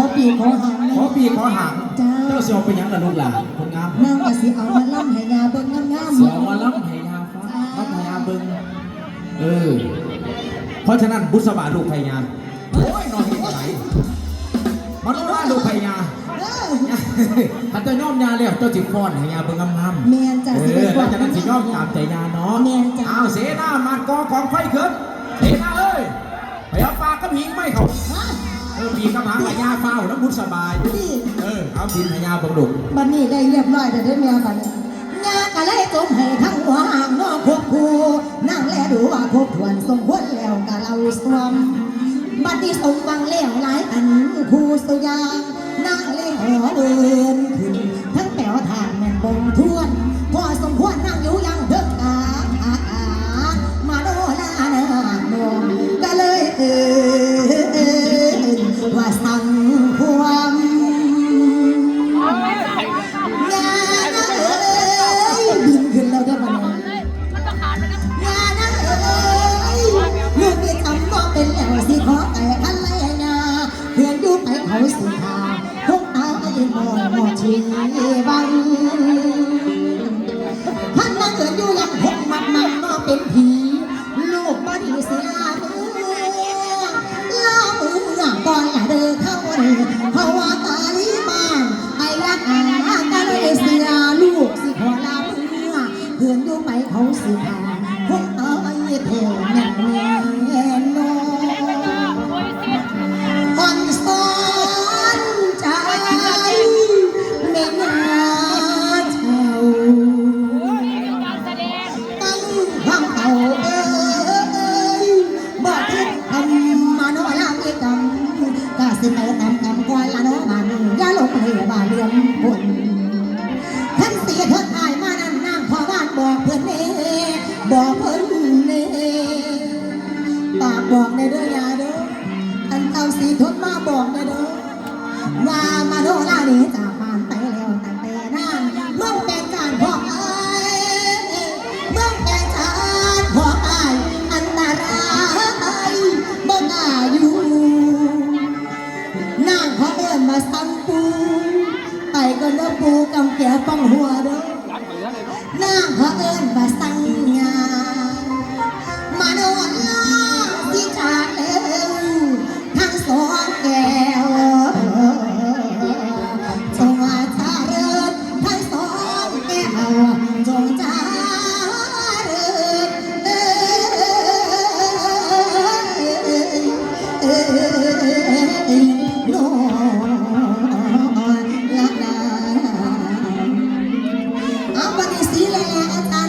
อปีขอหางขแม่อปีขอหางจ้าเจ้าเสียวเป็นหยังล่ะลูกหลานคนงามนางก็สิเอามาล่ำให้ยาเบิ่งงามเสียวมาล้ำให้ยาฟ้าล้ำให้ยาเบิ่งเออ เพราะฉะนั้นบุษบาลูกพญาโอ้ยนอนที่ไหนมาโนราลูกพญาๆเออถ้าเจ้าย่อมยาแล้วเจ้าจิฟ้อนให้ยาเบิ่งงามๆแม่นจ้ะเอสิอได้แล้วจากนั้นสิย่อมตามใจยาเนาะแม่นจ้ะอ้าวเสนามานกองของไฟขึ้นเสนาเอ้ยไปเอาปลากกระพิงไม่เขาฮะเออ ปีกระหางพญาเฝ้าแล้วมุดสบาย นี่เออ เอาบินพญาบงดุกบัดนี้ได้เรียบร้อยแต่ได้แม่บัดนี้ยาก็เลยจมให้ทั้งหัวห่างนอกควบคู่นั่งแลดูว่าครบถ้วนสมควรแล้วก็เราสวมบัดนี้สมบังแล้วหลายอันคู่สุยานั่งเลย สิทาพวกตาไอ้หมอหมอชีบังท่านนั่งเอินอยู่ยังพกมักมันก็เป็นผีลูกบ่ดีเสียมือล่ามือหน้าก่อนอย่าเดินเข้าเลยเพราะว่าตาลีบ้านไอ้รักอาก็เลยเสียลูกสิขอลามือเพื่อนอยู่ไปเขาสิพาพวกเอ้ยเทวแม่แม่ เอาเอ้ยบ่คิดทำมาโนลาที่กำกะสิไปตามกำกวนละโนบานอย่าหลงเลยบาเลื่อมบนท่านเสียเถิดอายมานั่นนางพอบ้านบอกเพื่อนเน่บอกเพื่อนเน่ปากบอกในเด้อยาเด้ออันเตาสีทนมาบอกในเด้อว่ามาโดลานี่จา ไปก็เลิกปูกำแก่ฟังหัวเด้อน้าเผอิญบาสังงามาโดนล่าที่ขาดเอวทั้งสองแก้วจงอาชาเริญทั้งสองแก้วจงจ้า